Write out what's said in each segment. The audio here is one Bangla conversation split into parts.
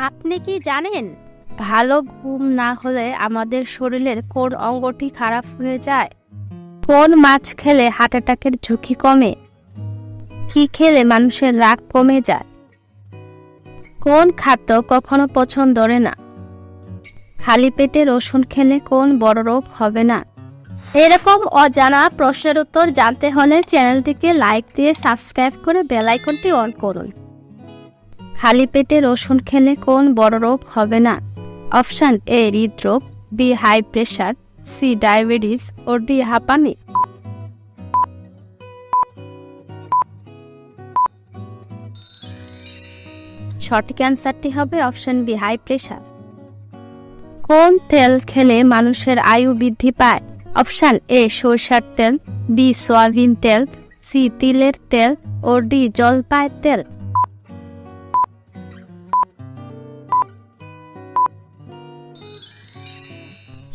আপনি কি জানেন? ভালো ঘুম না হলে আমাদের শরীরের কোন অঙ্গটি খারাপ হয়ে যায়? কোন মাছ খেলে হার্ট অ্যাটাকের ঝুঁকি কমে? কি খেলে মানুষের রাগ কমে যায়? কোন খাদ্য কখনো পছন্দ করে না? খালি পেটে রসুন খেলে কোন বড় রোগ হবে না? এরকম অজানা প্রশ্নের উত্তর জানতে হলে চ্যানেলটিকে লাইক দিয়ে সাবস্ক্রাইব করে বেল আইকনটি অন করুন। খালি পেটে রসুন খেলে কোন বড় রোগ হবে না? অপশান এ, হৃদরোগ, B, high pressure, C, diabetes, ও ডি, হাঁপানি। সঠিক অ্যান্সারটি হবে অপশন বি, হাই প্রেশার। কোন তেল খেলে মানুষের আয়ু বৃদ্ধি পায়? অপশান এ, সরষার তেল, বি, সয়াবিন তেল, সি, তিলের তেল, ও ডি জলপাইয়ের তেল।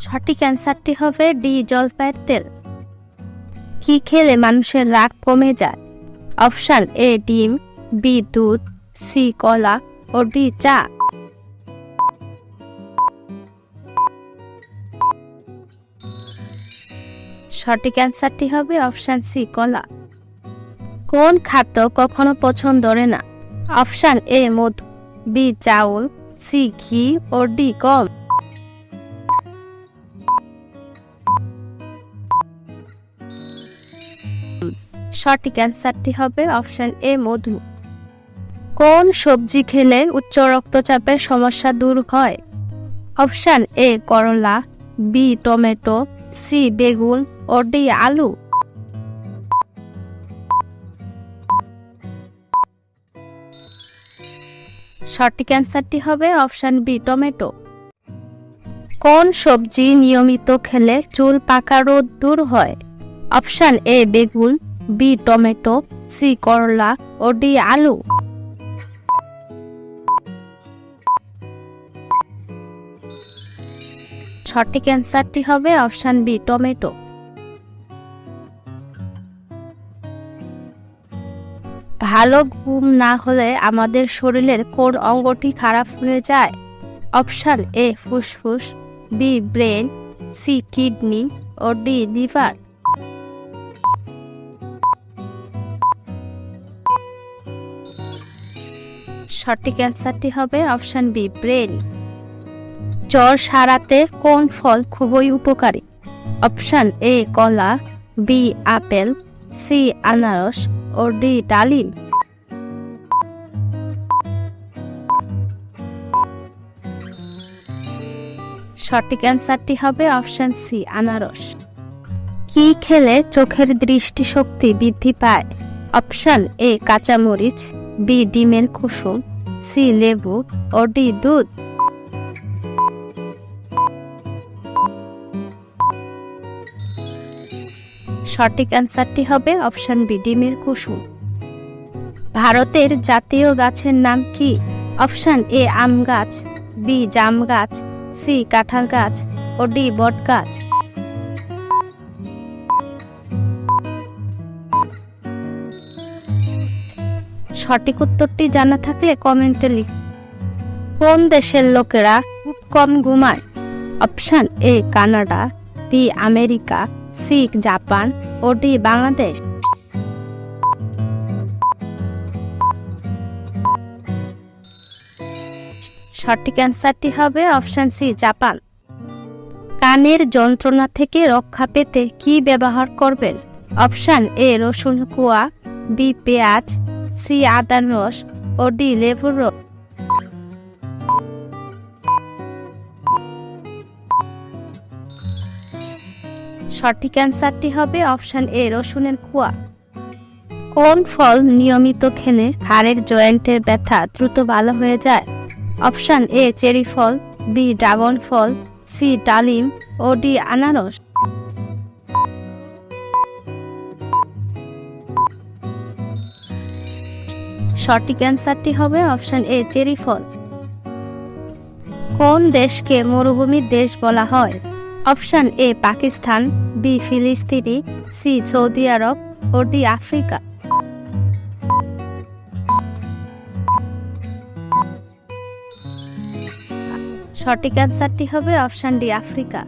সঠিক অ্যান্সারটি হবে ডি, জলপাইয়ের তেল। কি খেলে মানুষের রাগ কমে যায়? অপশান এ, ডিম, বি, দুধ, সি, কলা, ও ডি, চা। সঠিক অ্যান্সারটি হবে অপশান সি, কলা। কোন খাদ্য কখনো পছন্দ করে না? অপশান এ, মধু, বি, চাউল, সি, ঘি, ও ডি কম সঠিক অ্যান্সারটি হবে অপশান এ, মধু। কোন সবজি খেলে উচ্চ রক্তচাপের সমস্যা দূর হয়? অপশান এ, করলা, বি, টমেটো, সি, বেগুন, ও ডি, আলু। সঠিক অ্যান্সারটি হবে অপশান বি, টমেটো। কোন সবজি নিয়মিত খেলে চুল পাকা রোদ দূর হয়? অপশান এ, বেগুন বি টমেটো, সি করলা ও ডি আলু। সঠিক অ্যান্সারটি হবে অপশান বি, টমেটো। ভালো ঘুম না হলে আমাদের শরীরের কোন অঙ্গটি খারাপ হয়ে যায়? অপশান এ, ফুসফুস, বি, ব্রেন, সি, কিডনি ও ডি, লিভার। সঠিক অ্যান্সারটি হবে অপশান বি, ব্রেন। জ্বর সারাতে কোন ফল খুবই উপকারী? অপশান এ, কলা, বি, আপেল, সি, আনারস, ও ডি, ডালিম। সঠিক অ্যান্সারটি হবে অপশান সি, আনারস। কি খেলে চোখের দৃষ্টিশক্তি বৃদ্ধি পায়? অপশান এ, কাঁচামরিচ, বি, ডিমের কুসুম সি লেবু দুধ। সঠিক অ্যান্সারটি হবে অপশন বি, ডিমের কুসুম। ভারতের জাতীয় গাছের নাম কি? অপশন এ, আম গাছ, বি, জাম গাছ, সি, কাঁঠাল গাছ ও ডি, বট গাছ। সঠিক উত্তরটি জানা থাকলে কমেন্টে লিখ। কোন দেশের লোকেরা খুব কম ঘুমায়? Option A, Canada, B, America, C, Japan O D, Bangladesh. সঠিক অ্যান্সারটি হবে অপশন সি, জাপান। কানের যন্ত্রণা থেকে রক্ষা পেতে কি ব্যবহার করবেন? অপশান এ, রসুন, কুয়া, বি, পেঁয়াজ সি আদার রস ও ডি লেবুর রস। সঠিক অ্যান্সারটি হবে অপশান এ, রসুনের কুয়া। কোন ফল নিয়মিত খেলে হাড়ের জয়েন্টের ব্যথা দ্রুত ভালো হয়ে যায়? অপশান এ, চেরি ফল, বি, ড্রাগন ফল, সি, ডালিম ও ডি, আনারস। সঠিক অ্যান্সারটি হবে অপশন এ, চেরি ফল কোন দেশকে মরুভূমির দেশ বলা হয়? অপশন এ, পাকিস্তান, বি, ফিলিস্তিনি, সি, সৌদি আরব ও ডি, আফ্রিকা। সঠিক অ্যান্সারটি হবে অপশান ডি, আফ্রিকা।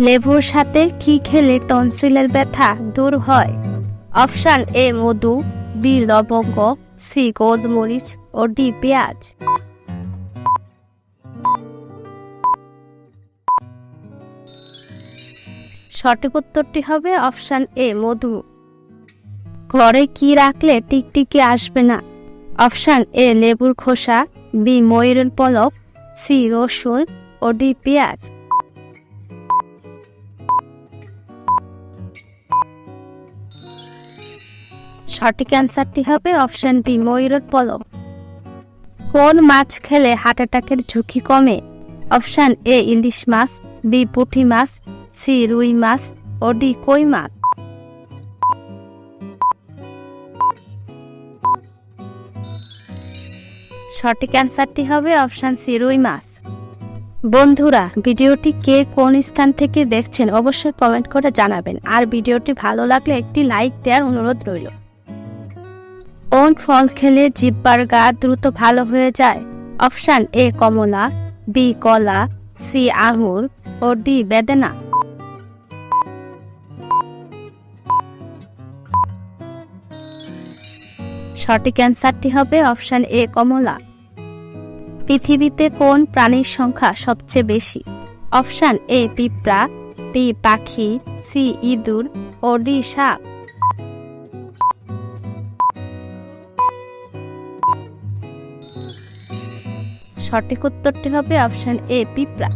লেবুর সাথে কি খেলে টনসিলের ব্যথা দূর হয়? অপশান এ, মধু বি লবঙ্গ সি গোলমরিচ ও ডি পেঁয়াজ। সঠিক উত্তরটি হবে অপশান এ, মধু। ঘরে কি রাখলে টিকটিকি আসবে না? অপশান এ, লেবুর খোসা, বি, ময়ূরের পলক, সি, রসুন ও ডি, পেঁয়াজ। সঠিক অ্যান্সারটি হবে অপশন ডি, ময়ূরের পলক। কোন মাছ খেলে হার্ট অ্যাটাকের ঝুঁকি কমে? Option A, ilish much, B, পুঁটি মাছ, সি, রুই মাছ, ও ডি, কই মাছ? সঠিক অ্যান্সারটি হবে অপশান সি, রুই মাছ। বন্ধুরা, ভিডিওটি কে কোন স্থান থেকে দেখছেন অবশ্যই কমেন্ট করে জানাবেন। আর ভিডিওটি ভালো লাগলে একটি লাইক দেওয়ার অনুরোধ রইল। কোন ফল খেলে জিব্বার গা দ্রুত ভালো হয়ে যায়। অপশান এ কমলা, বি কলা, সি আঙুর ও ডি বেদেনা। সঠিক অ্যান্সারটি হবে অপশান এ কমলা। পৃথিবীতে কোন প্রাণীর সংখ্যা সবচেয়ে বেশি? অপশান এ পিঁপড়া, বি পাখি, সি ইঁদুর ও ডি সাপ। সঠিক উত্তরটি হবে অপশান এ পিঁপড়া।